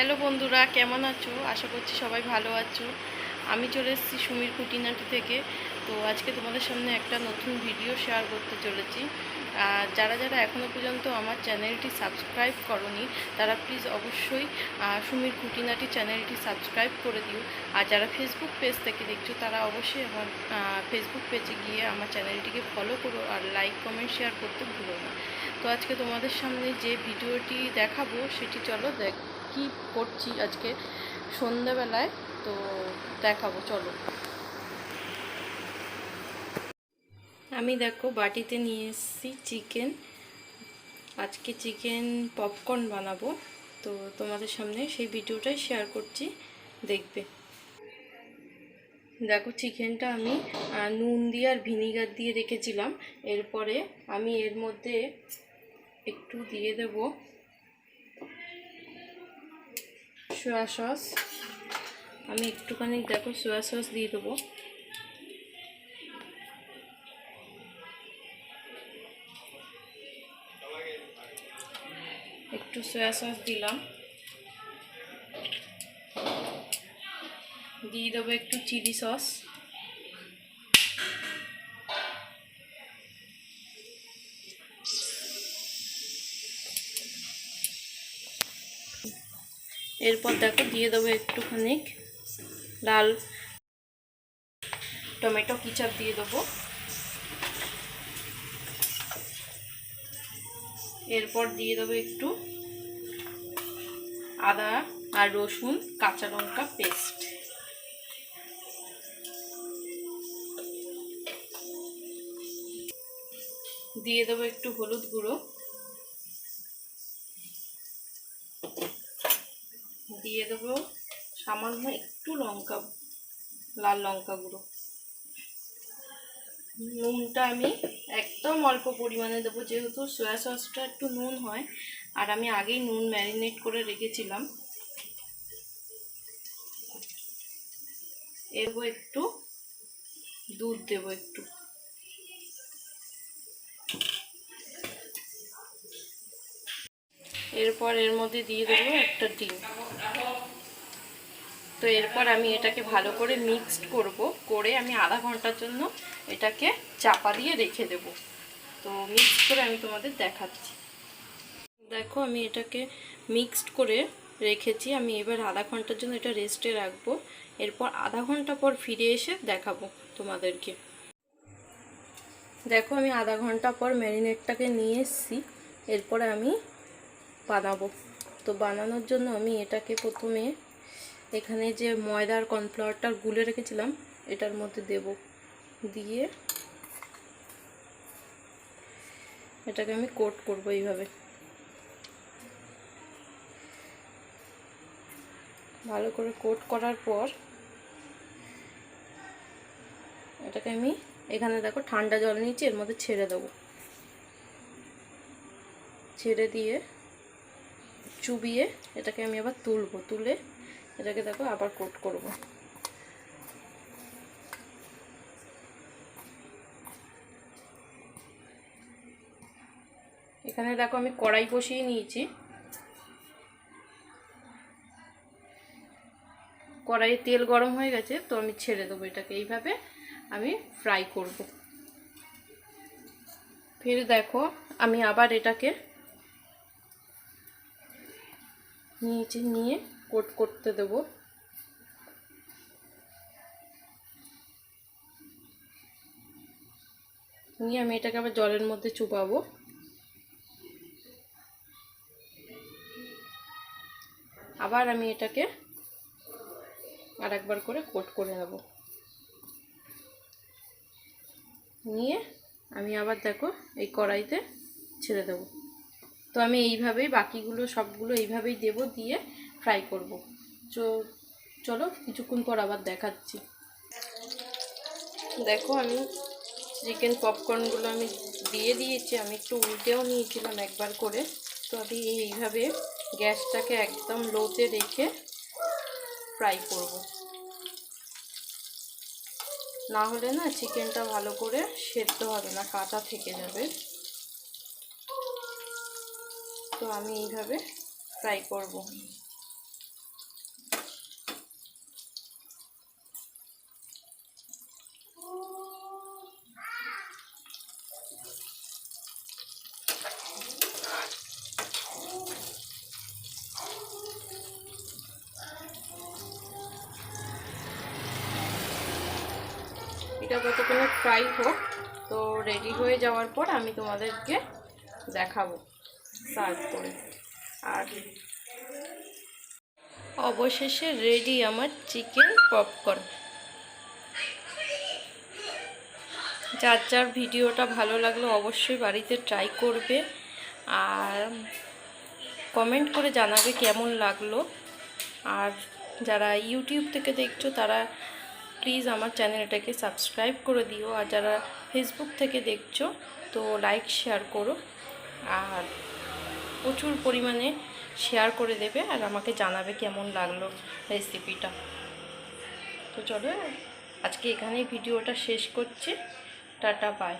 Hello বন্ধুরা, কেমন আছো? আশা করছি সবাই ভালো আছো। আমি চলে এসেছি সুমির কুটিনাটি থেকে। তো আজকে তোমাদের সামনে একটা নতুন ভিডিও শেয়ার করতে চলেছি। আর যারা যারা এখনও পর্যন্ত আমার চ্যানেলটি সাবস্ক্রাইব করনি, তারা প্লিজ অবশ্যই সুমির কুটিনাটি চ্যানেলটি সাবস্ক্রাইব করে দিও। আর যারা ফেসবুক পেজ থেকে দেখছ, তারা অবশ্যই আমার ফেসবুক পেজে গিয়ে আমার চ্যানেলটিকে ফলো করো আর লাইক কমেন্ট শেয়ার করতে ভুলো না। তো আজকে তোমাদের সামনে যে ভিডিওটি দেখাবো, সেটি চলো দেখ কি করছি আজকে? সন্ধ্যাবেলায়, তো দেখাবো, চলো। আমি দেখো, বাটিতে নিয়ে এসেছি চিকেন। আজকে চিকেন পপকর্ন বানাবো। তো তোমাদের সামনে সেই ভিডিওটাই শেয়ার করছি, দেখবে। দেখো, চিকেনটা আমি নুন দিয়ে আর ভিনিগার দিয়ে রেখেছিলাম। এরপরে আমি এর মধ্যে একটু দিয়ে দেব সোয়া সস আমি একটুখানি দেখো সোয়া সস দিয়ে দেবো। একটু সোয়া সস দিলাম। দিয়ে দেবো একটু চিলি সস এরপর দেখো দিয়ে দেবো একটুখানি লাল টমেটো কিচাপ দিয়ে দেবো। এরপর দিয়ে দেবো একটু আদা আর রসুন, কাঁচা লঙ্কা পেস্ট। দিয়ে দেবো একটু হলুদ গুঁড়ো। দিয়ে দেবো সামান্য একটু লঙ্কা, লাল লঙ্কা গুঁড়ো। নুনটা আমি একদম অল্প পরিমাণে দেবো, যেহেতু সয়া সসটা একটু নুন হয়, আর আমি আগেই নুন ম্যারিনেট করে রেখেছিলাম। এরপর একটু দুধ দেবো একটু। এরপর এর মধ্যে দিয়ে দেবো একটা ডিম। তো এরপর আমি এটাকে ভালো করে মিক্সড করব, করে আমি আধা ঘণ্টার জন্য এটাকে চাপা দিয়ে রেখে দেব। তো মিক্সড করে আমি তোমাদের দেখাচ্ছি। দেখো আমি এটাকে মিক্সড করে রেখেছি, আমি এবার আধা ঘণ্টার জন্য এটা রেস্টে রাখব। এরপর আধা ঘণ্টা পর ফিরে এসে দেখাবো তোমাদেরকে। দেখো আমি আধা ঘণ্টা পর ম্যারিনেটটাকে নিয়ে এসেছি, এরপরে আমি বানাবো। তো বানানোর জন্য আমি এটাকে প্রথমে এখানে যে ময়দার কর্নফ্লাওয়ারটা গুলে রেখেছিলাম, এটার মধ্যে দেব। দিয়ে এটাকে আমি কোট করব এইভাবে। ভালো করে কোট করার পর এটাকে আমি এখানে দেখো ঠান্ডা জল নিয়েছি, এর মধ্যে ছেড়ে দেবো। ছেড়ে দিয়ে চুবিয়ে এটাকে আমি আবার তুলবো, তুলে এটাকে দেখো আবার কোট করব। এখানে দেখো আমি কড়াই বসিয়ে নিয়েছি। কড়াইয়ে তেল গরম হয়ে গেছে, তো আমি ছেড়ে দেবো এটাকে। এইভাবে আমি ফ্রাই করব। ফের দেখো আমি আবার এটাকে নিয়েছি, নিয়ে কোট করতে দেব। নিয়ে আমি এটাকে আবার জলের মধ্যে চুপাবো আবার আমি এটাকে আর একবার করে কোট করে নেব। নিয়ে আমি আবার দেখো এই কড়াইতে ছেড়ে দেবো। তো আমি এইভাবেই বাকিগুলো সবগুলো এইভাবেই দেব দিয়ে ফ্রাই করব। তো চলো কিছুক্ষণ পর আবার দেখাচ্ছি। দেখো আমি চিকেন পপকর্নগুলো আমি দিয়ে দিয়েছি, আমি একটু উল্টেও নিয়েছিলাম একবার করে। তো আমি এইভাবে গ্যাসটাকে একদম লোতে রেখে ফ্রাই করব। না হলে না চিকেনটা ভালো করে সেদ্ধ হবে না, কাঁচা থেকে যাবে। তো আমি এইভাবে ফ্রাই করব। এটা ততক্ষণে ফ্রাই হোক। তো রেডি হয়ে যাওয়ার পর আমি তোমাদেরকে দেখাবো। সার্ভ করে। আর অবশেষে রেডি আমার চিকেন পপকর্ন যার যার ভিডিওটা ভালো লাগল অবশ্যই বাড়িতে ট্রাই করবে। আর কমেন্ট করে জানাবে কেমন লাগল। আর যারা ইউটিউব থেকে দেখছ, তারা প্লিজ আমার চ্যানেলটাকে সাবস্ক্রাইব করে দিও আর যারা ফেসবুক থেকে দেখছ, তো লাইক শেয়ার করো। আর প্রচুর পরিমাণে শেয়ার করে দেবে আর আমাকে জানাবে কেমন লাগল রেসিপিটা তো চলো, আজকে এখানেই ভিডিওটা শেষ করছি। Tata bye